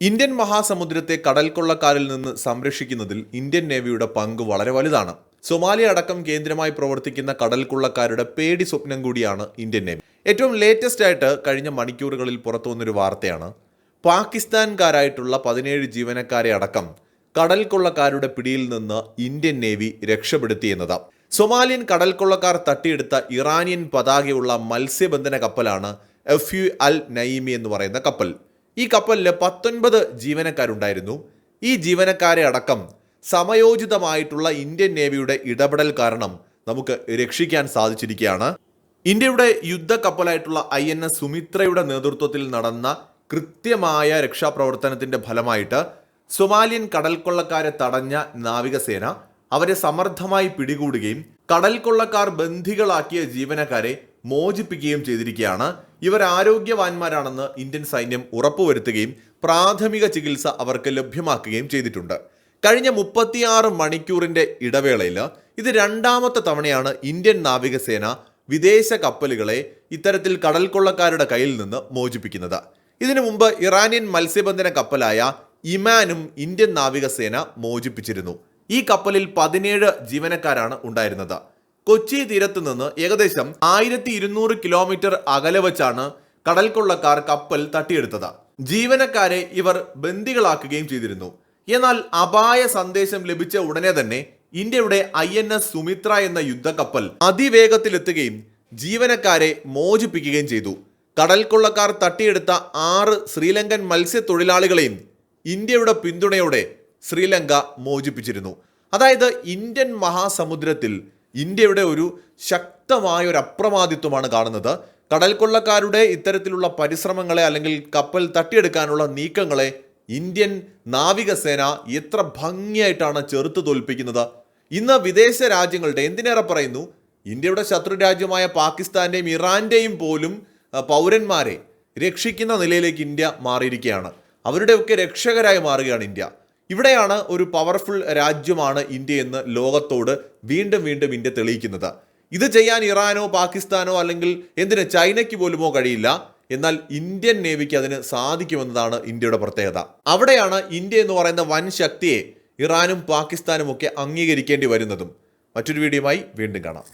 Indian മഹാസമുദ്രത്തെ കടൽക്കൊള്ളക്കാരിൽ നിന്ന് സംരക്ഷിക്കുന്നതിൽ Indian നേവിയുടെ പങ്ക് വളരെ വലുതാണ്. സൊമാലിയ അടക്കം കേന്ദ്രമായി പ്രവർത്തിക്കുന്ന കടൽക്കൊള്ളക്കാരുടെ പേടി സ്വപ്നം കൂടിയാണ് ഇന്ത്യൻ നേവി. ഏറ്റവും ലേറ്റസ്റ്റ് ആയിട്ട് കഴിഞ്ഞ മണിക്കൂറുകളിൽ പുറത്തു വന്നൊരു വാർത്തയാണ്. പാകിസ്ഥാൻകാരായിട്ടുള്ള പതിനേഴ് ജീവനക്കാരെ അടക്കം കടൽക്കൊള്ളക്കാരുടെ പിടിയിൽ നിന്ന് ഇന്ത്യൻ നേവി രക്ഷപ്പെടുത്തിയെന്നത് സൊമാലിയൻ കടൽക്കൊള്ളക്കാർ തട്ടിയെടുത്ത ഇറാനിയൻ പതാകയുള്ള മത്സ്യബന്ധന കപ്പലാണ് എഫ് യു അൽ നയിമി എന്ന് പറയുന്ന കപ്പൽ. ഈ കപ്പലിൽ പത്തൊൻപത് ജീവനക്കാരുണ്ടായിരുന്നു. ഈ ജീവനക്കാരെ അടക്കം സമയോചിതമായിട്ടുള്ള ഇന്ത്യൻ നേവിയുടെ ഇടപെടൽ കാരണം നമുക്ക് രക്ഷിക്കാൻ സാധിച്ചിരിക്കുകയാണ്. ഇന്ത്യയുടെ യുദ്ധ കപ്പലായിട്ടുള്ള ഐ എൻ എസ് സുമിത്രയുടെ നേതൃത്വത്തിൽ നടന്ന കൃത്യമായ രക്ഷാപ്രവർത്തനത്തിന്റെ ഫലമായിട്ട് സൊമാലിയൻ കടൽക്കൊള്ളക്കാരെ തടഞ്ഞ നാവികസേന അവരെ സമർത്ഥമായി പിടികൂടുകയും കടൽക്കൊള്ളക്കാർ ബന്ധികളാക്കിയ ജീവനക്കാരെ മോചിപ്പിക്കുകയും ചെയ്തിരിക്കുകയാണ്. ഇവർ ആരോഗ്യവാന്മാരാണെന്ന് ഇന്ത്യൻ സൈന്യം ഉറപ്പുവരുത്തുകയും പ്രാഥമിക ചികിത്സ അവർക്ക് ലഭ്യമാക്കുകയും ചെയ്തിട്ടുണ്ട്. കഴിഞ്ഞ മുപ്പത്തിയാറ് മണിക്കൂറിന്റെ ഇടവേളയിൽ ഇത് രണ്ടാമത്തെ തവണയാണ് ഇന്ത്യൻ നാവികസേന വിദേശ കപ്പലുകളെ ഇത്തരത്തിൽ കടൽക്കൊള്ളക്കാരുടെ കയ്യിൽ നിന്ന് മോചിപ്പിക്കുന്നത്. ഇതിനു മുമ്പ് ഇറാനിയൻ മത്സ്യബന്ധന കപ്പലായ ഇമാനും ഇന്ത്യൻ നാവികസേന മോചിപ്പിച്ചിരുന്നു. ഈ കപ്പലിൽ പതിനേഴ് ജീവനക്കാരാണ് ഉണ്ടായിരുന്നത്. കൊച്ചി തീരത്ത് നിന്ന് ഏകദേശം ആയിരത്തി ഇരുന്നൂറ് കിലോമീറ്റർ അകലെ വെച്ചാണ് കടൽക്കൊള്ളക്കാർ കപ്പൽ തട്ടിയെടുത്തത്. ജീവനക്കാരെ ഇവർ ബന്ദികളാക്കുകയും ചെയ്തിരുന്നു. എന്നാൽ അപായ സന്ദേശം ലഭിച്ച ഉടനെ തന്നെ ഇന്ത്യയുടെ ഐ എൻ എസ് സുമിത്ര എന്ന യുദ്ധക്കപ്പൽ അതിവേഗത്തിലെത്തുകയും ജീവനക്കാരെ മോചിപ്പിക്കുകയും ചെയ്തു. കടൽക്കൊള്ളക്കാർ തട്ടിയെടുത്ത ആറ് ശ്രീലങ്കൻ മത്സ്യത്തൊഴിലാളികളെയും ഇന്ത്യയുടെ പിന്തുണയോടെ ശ്രീലങ്ക മോചിപ്പിച്ചിരുന്നു. അതായത് ഇന്ത്യൻ മഹാസമുദ്രത്തിൽ ഇന്ത്യയുടെ ഒരു ശക്തമായ ഒരു അപ്രമാദിത്വമാണ് കാണുന്നത്. കടൽക്കൊള്ളക്കാരുടെ ഇത്തരത്തിലുള്ള പരിശ്രമങ്ങളെ അല്ലെങ്കിൽ കപ്പൽ തട്ടിയെടുക്കാനുള്ള നീക്കങ്ങളെ ഇന്ത്യൻ നാവികസേന എത്ര ഭംഗിയായിട്ടാണ് ചെറുത്തു തോൽപ്പിക്കുന്നത്. ഇന്ന് വിദേശ രാജ്യങ്ങളുടെ എന്തിനേറെ പറയുന്നു? ഇന്ത്യയുടെ ശത്രു രാജ്യമായ പാകിസ്ഥാന്റെയും ഇറാന്റെയും പോലും പൗരന്മാരെ രക്ഷിക്കുന്ന നിലയിലേക്ക് ഇന്ത്യ മാറിയിരിക്കുകയാണ്. അവരുടെയൊക്കെ രക്ഷകരായി മാറുകയാണ് ഇന്ത്യ. ഇവിടെയാണ് ഒരു പവർഫുൾ രാജ്യമാണ് ഇന്ത്യ എന്ന് ലോകത്തോട് വീണ്ടും വീണ്ടും ഇന്ത്യ തെളിയിക്കുന്നത്. ഇത് ചെയ്യാൻ ഇറാനോ പാകിസ്ഥാനോ അല്ലെങ്കിൽ എന്തിന് ചൈനയ്ക്ക് പോലുമോ കഴിയില്ല. എന്നാൽ ഇന്ത്യൻ നേവിക്ക് അതിന് സാധിക്കുമെന്നതാണ് ഇന്ത്യയുടെ പ്രത്യേകത. അവിടെയാണ് ഇന്ത്യ എന്ന് പറയുന്ന വൻ ശക്തിയെ ഇറാനും പാകിസ്ഥാനും ഒക്കെ അംഗീകരിക്കേണ്ടി വരുന്നതും. മറ്റൊരു വീഡിയോയുമായി വീണ്ടും കാണാം.